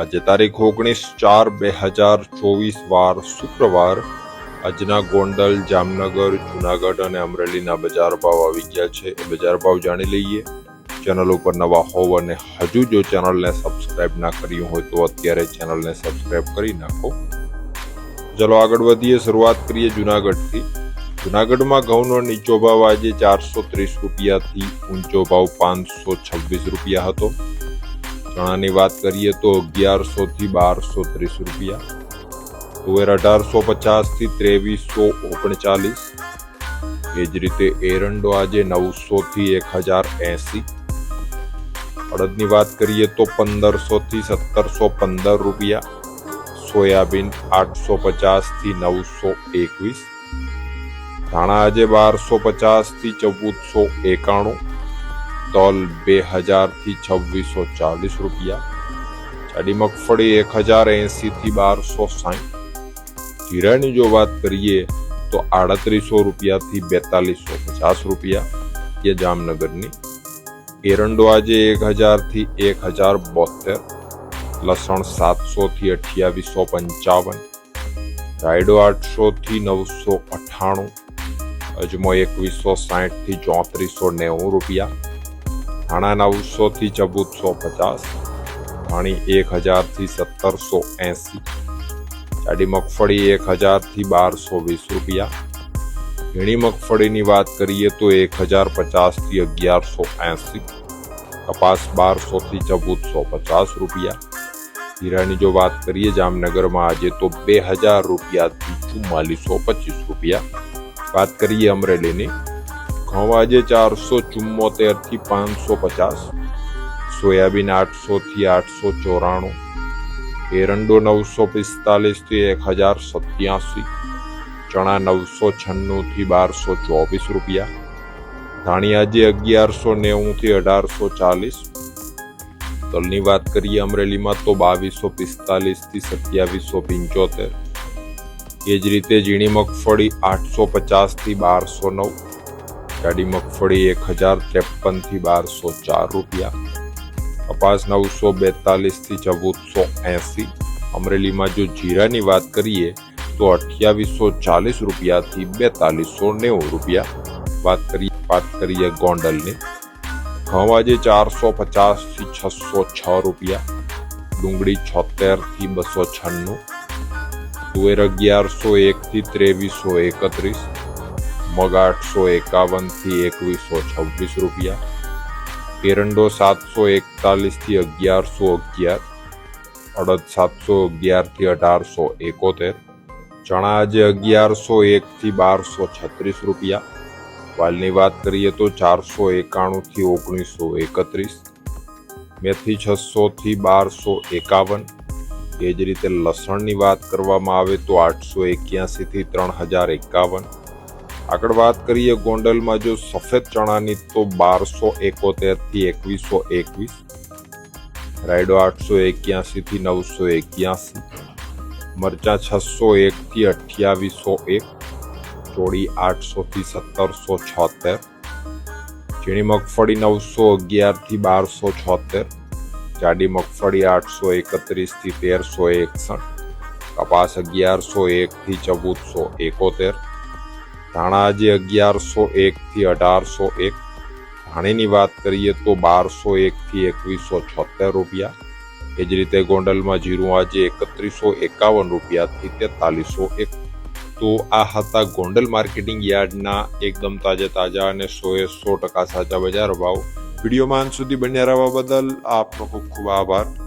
આજે તારીખ ઓગણીસ ચાર બે હજાર ચોવીસ વાર શુક્રવાર આજના ગોંડલ, જામનગર, જુનાગઢ અને અમરેલીના બજાર ભાવ આવી ગયા છે. એ બજાર ભાવ જાણી લઈએ. ચેનલ ઉપર નવા હોવ અને હજુ જો ચેનલને સબસ્ક્રાઇબ ના કર્યું હોય તો અત્યારે ચેનલને સબસ્ક્રાઇબ કરી નાખો. ચલો આગળ વધીએ. શરૂઆત કરીએ જુનાગઢથી. જુનાગઢમાં ઘઉંનો નીચો ભાવ આજે ચારસો ત્રીસ રૂપિયાથી ઊંચો ભાવ પાંચસો છવ્વીસ રૂપિયા હતો. ચણાની વાત કરીએ તો અગિયારસો થી બારસો ત્રીસ રૂપિયા. તુવેર અઢારસો પચાસથી ત્રેવીસો ઓગણચાલીસ. એ જ રીતે એરંડો આજે નવસો થી એક હજાર એસી. અડદની વાત કરીએ તો પંદરસો થી સત્તરસો પંદર રૂપિયા. સોયાબીન આઠસો પચાસથી નવસો એકવીસ. ધાણા આજે બારસો પચાસથી ચૌદસો એકાણું. તલ બે હજારથી છવ્વીસો ચાલીસ રૂપિયા જાડી મગફળી એક હજાર એંસીથી બારસો સાઠ. જીરાની જો વાત કરીએ તો આડત્રીસો રૂપિયાથી બેતાલીસો પચાસ રૂપિયા કે જામનગરની. એરંડો આજે એક હજારથી એક હજાર બોતેર લસણ સાતસોથી અઠ્યાવીસો પંચાવન, રાયડો આઠસોથી નવસો અઠ્ઠાણું, અજમો એકવીસો સાઠથી ચોત્રીસો નેવું રૂપિયા ધાણા નવસો થી ચૌદસો પચાસ, ધાણી એક હજારથી સત્તરસો એસી, જાડી મગફળી એક હજારથી બારસો વીસ રૂપિયા. ઝીણી મગફળીની વાત કરીએ તો એક હજાર પચાસથી અગિયારસો એસી, કપાસ બારસો થી ચૌદસો પચાસ રૂપિયા. હીરાની જો વાત કરીએ જામનગરમાં આજે તો બે હજાર રૂપિયાથી ચુમ્માલીસો પચીસ રૂપિયા. વાત કરીએ અમરેલીની ઘઉં આજે ચારસો ચુમ્મોતેરથી પાંચસો પચાસ, સોયાબીન આઠસોથી આઠસો ચોરાણું, એરંડો નવસો પિસ્તાલીસથી એક હજાર સત્યાસી, ચણા નવસો છન્નુંથી બારસો ચોવીસ રૂપિયા ધાણી આજે અગિયારસો નેવુંથી અઢારસો ચાલીસ, તલની વાત કરીએ અમરેલીમાં તો બાવીસો પિસ્તાલીસથી સત્યાવીસો પંચોતેર, એ જ રીતે ઝીણી મગફળી આઠસો પચાસથી બારસો નવ જાડી મગફળી એક હજાર ત્રેપનથી બારસો ચાર રૂપિયા. કપાસ નવસો બેતાલીસથી ચૌદસો એસી. અમરેલીમાં જો જીરાની વાત કરીએ, તો અઠ્યાવીસો ચાલીસ રૂપિયાથી બેતાલીસો નેવું રૂપિયા. વાત કરીએ વાત કરીએ ગોંડલની. ઘઉં આજે ચારસો પચાસથી છસો છ રૂપિયા. ડુંગળી છોતેરથી બસો છન્નું. તુવેર અગિયારસો એકથી ત્રેવીસો એકત્રીસ. મગ આઠસો એકાવનથી એકવીસો છવ્વીસ રૂપિયા. એરંડો સાતસો એકતાલીસથી અગિયારસો અગિયાર. અડદ સાતસો અગિયારથી અઢારસો એકોતેર. ચણા આજે અગિયારસો એકથી બારસો છત્રીસ રૂપિયા. વાલની વાત કરીએ તો ચારસો એકાણુંથી ઓગણીસો એકત્રીસ. મેથી છસોથી બારસો એકાવન. એ જ રીતે લસણની વાત કરવામાં આવે તો આઠસો એક્યાસીથી ત્રણ હજાર એકાવન. આગળ વાત કરીએ ગોંડલમાં જો સફેદ ચણાની તો બારસો એકોતેરથી એકવીસો એકવીસ, રાયડો આઠસો એક્યાસી થી નવસો એક્યાસી, મરચા છસો એક થી અઠ્યાવીસો એક, ચોળી આઠસો થી સત્તરસો છોતેર, ઝીણી મગફળી નવસો અગિયારથી બારસો છોતેર, જાડી મગફળી આઠસો એકત્રીસથી તેરસો એકસઠ, કપાસ અગિયારસો એક થી ચૌદસો એકોતેર ધાણા આજે અગિયારસો એકથી અઢારસો એક. ધાણીની વાત કરીએ તો બારસો એકથી એકવીસો છોતેર રૂપિયા. એ જ રીતે ગોંડલમાં જીરું આજે એકત્રીસો એકાવન રૂપિયાથી તેતાલીસો એક. તો આ હતા ગોંડલ માર્કેટિંગ યાર્ડના એકદમ તાજે તાજા અને સો એ સો ટકા સાચા બજાર ભાવ. વિડીયોમાં અંત સુધી બન્યા રહેવા બદલ આપનો ખૂબ ખૂબ આભાર.